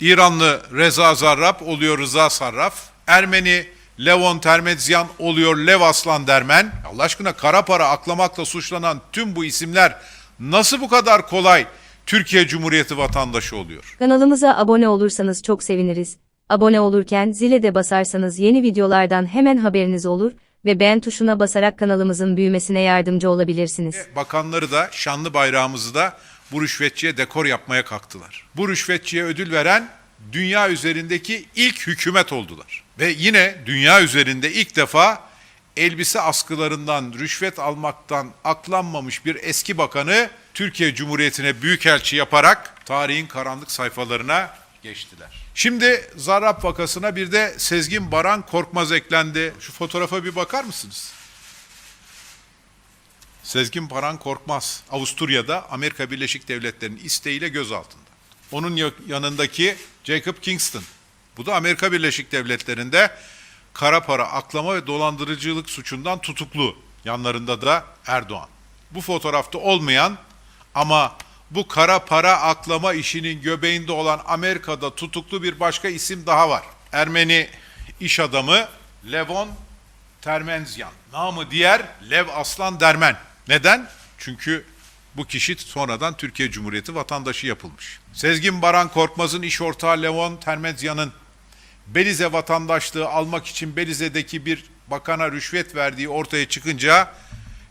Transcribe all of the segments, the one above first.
İranlı Reza Zarrab oluyor Rıza Sarraf. Ermeni Levon Termedzyan oluyor Lev Aslan Dermen. Allah aşkına kara para aklamakla suçlanan tüm bu isimler nasıl bu kadar kolay Türkiye Cumhuriyeti vatandaşı oluyor? Kanalımıza abone olursanız çok seviniriz. Abone olurken zile de basarsanız yeni videolardan hemen haberiniz olur ve beğen tuşuna basarak kanalımızın büyümesine yardımcı olabilirsiniz. Bakanları da şanlı bayrağımızı da bu rüşvetçiye dekor yapmaya kalktılar. Bu rüşvetçiye ödül veren dünya üzerindeki ilk hükümet oldular. Ve yine dünya üzerinde ilk defa elbise askılarından rüşvet almaktan aklanmamış bir eski bakanı Türkiye Cumhuriyeti'ne büyükelçi yaparak tarihin karanlık sayfalarına geçtiler. Şimdi Zarrab vakasına bir de Sezgin Baran Korkmaz eklendi. Şu fotoğrafa bir bakar mısınız? Sezgin Baran Korkmaz, Avusturya'da Amerika Birleşik Devletleri'nin isteğiyle gözaltında. Onun ya- yanındaki Jacob Kingston. Bu da Amerika Birleşik Devletleri'nde kara para aklama ve dolandırıcılık suçundan tutuklu. Yanlarında da Erdoğan. Bu fotoğrafta olmayan ama bu kara para aklama işinin göbeğinde olan Amerika'da tutuklu bir başka isim daha var. Ermeni iş adamı Levon Termenzyan. Namı diğer Lev Aslan Dermen. Neden? Çünkü bu kişi sonradan Türkiye Cumhuriyeti vatandaşı yapılmış. Sezgin Baran Korkmaz'ın iş ortağı Levon Termenzyan'ın Belize vatandaşlığı almak için Belize'deki bir bakana rüşvet verdiği ortaya çıkınca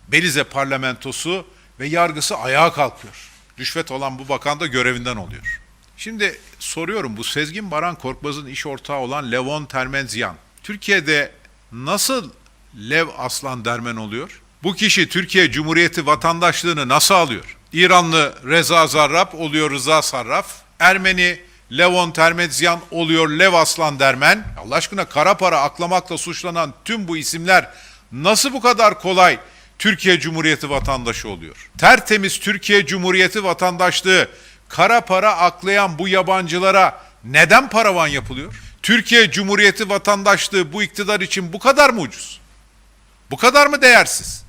Belize parlamentosu ve yargısı ayağa kalkıyor. Rüşvet olan bu bakan da görevinden oluyor. Şimdi soruyorum bu Sezgin Baran Korkmaz'ın iş ortağı olan Levon Termenzyan Türkiye'de nasıl Lev Aslan Dermen oluyor? Bu kişi Türkiye Cumhuriyeti vatandaşlığını nasıl alıyor? İranlı Reza Zarrab oluyor Rıza Sarraf. Ermeni Levon Termedzyan oluyor Lev Aslan Dermen. Allah aşkına kara para aklamakla suçlanan tüm bu isimler nasıl bu kadar kolay Türkiye Cumhuriyeti vatandaşı oluyor? Tertemiz Türkiye Cumhuriyeti vatandaşlığı kara para aklayan bu yabancılara neden paravan yapılıyor? Türkiye Cumhuriyeti vatandaşlığı bu iktidar için bu kadar mı ucuz? Bu kadar mı değersiz?